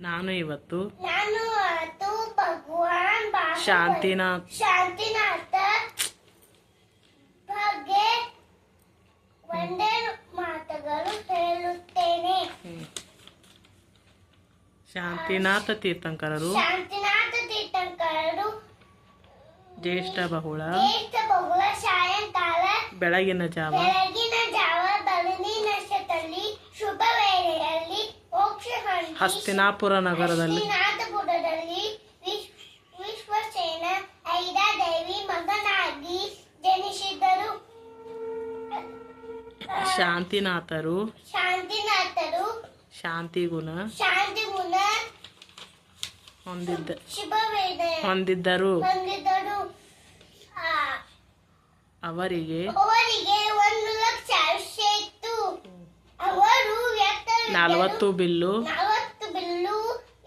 ನಾನು ಇವತ್ತು ಶಾಂತಿನಾಥ್ ಶಾಂತಿನಾಥ ಬಗ್ಗೆ ಒಂದೇ ಮಾತುಗಳು ಹೇಳುತ್ತೇನೆ. ಶಾಂತಿನಾಥ ತೀರ್ಥಂಕರರು ಶಾಂತಿನಾಥ ತೀರ್ಥಂಕರರು ಜ್ಯೇಷ್ಠ ಬಹುಳ ಜ್ಯೇಷ್ಠ ಬಹುಳ ಸಾಯಂಕಾಲ ಬೆಳಗಿನ ಜಾವ ಬೆಳಗಿನ ಹಸ್ತಿನಾಪುರ ನಗರದಲ್ಲಿ. ಶಾಂತಿನಾಥರು. ಶಾಂತಿನಾಥರು. ಶಾಂತಿ ಗುಣ ಶಾಂತಿ ಗುಣ ಹೊಂದಿದ್ದ ಹೊಂದಿದ್ದರು. ಅವರಿಗೆ ನಲವತ್ತು ಒಂದು ಲಕ್ಷ ಆಯುಷ್ಯ ಇತ್ತು ಅವರು ಎತ್ತರವಿದ್ದರು. ನಲವತ್ತು ಬಿಲ್ಲು ನಲವತ್ತು ಬಿಲ್ಲು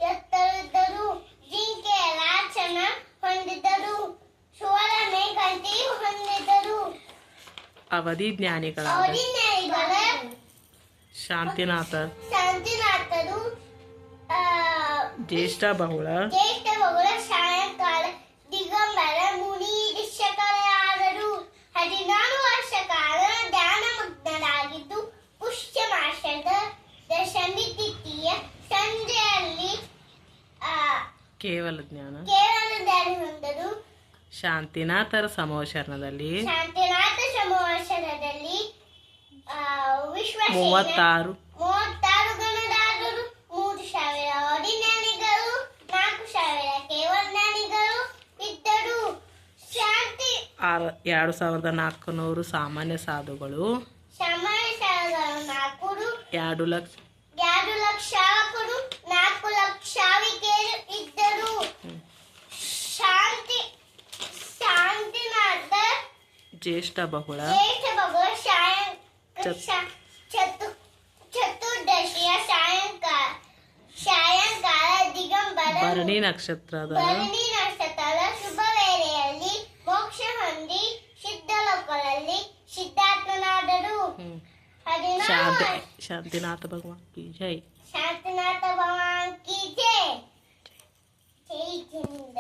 ಎತ್ತರಿದ್ದರು ಜಿಂಕೆ ರಾಚನ ಹೊಂದಿದ್ದರು ಸುವರ್ಣ ಗಂಟಿ ಹೊಂದಿದ್ದರು ಅವಧಿ ಜ್ಞಾನಿಗಳಾದ ಶಾಂತಿನಾಥ ಜ್ಯೇಷ್ಠ ಬಹುಳ ಜ್ಞಾನ. ಕೇವಲ ಶಾಂತಿನಾಥರ ದಿಗಂಬರ ಮೂವತ್ತಾರು. ಮೂವತ್ತಾರು ಗಣದಾದರು ಮೂರು ಸಾವಿರ ಅಡಿಜ್ಞಾನಿಗಳು ನಾಲ್ಕು ಸಾವಿರ ಕೇವಲ್ಜ್ಞಾನಿಗಳು ಇದ್ದರು. ಶಾಂತಿ. ಆರ್ ಎರಡು ಸಾವಿರದ ನಾಲ್ಕುನೂರು ಸಾಮಾನ್ಯ ಸಾಧುಗಳು. ಸಮಾವೇಶಗಳು ನಾಲ್ಕುರು. ಎರಡು ಲಕ್ಷ. ಎರಡು ಲಕ್ಷ ನಾಲ್ಕು ಲಕ್ಷ ಇದ್ದರು. ಶಾಂತಿ ಶಾಂತಿನಾಥ. ಜ್ಯೇಷ್ಠ ಬಹುಳ. ಜ್ಯೇಷ್ಠ ಬಹುಳ ಸಾಯಂ ಚತ್- ಶಾ- ಚತು ಚತುರ್ದಶಿಯ ಸಾಯಂಕಾಲ ಸಾಯಂಕಾಲ ದಿಗಂಬರ ಭರಣಿ ನಕ್ಷತ್ರದ ಭರಣಿ ನಕ್ಷತ್ರದ ಶುಭ ವೇಳೆಯಲ್ಲಿ ಮೋಕ್ಷ ಹೊಂದಿ ಸಿದ್ಧಲೋಕದಲ್ಲಿ ಸಿದ್ಧಾರ್ಥನಾದರು ಹ್ಮ್. ಹದಿನಾರು ಶಾಂತಿ ವರ್ಷ- ಶಾಂತಿನಾಥ ಭಗವಾನ್ ಕಿ ಜೈ ಶಾಂತಿನಾಥ ಭಗವಾನ್ ಕಿ ಜೈ ಜೈ ಜಿಂದ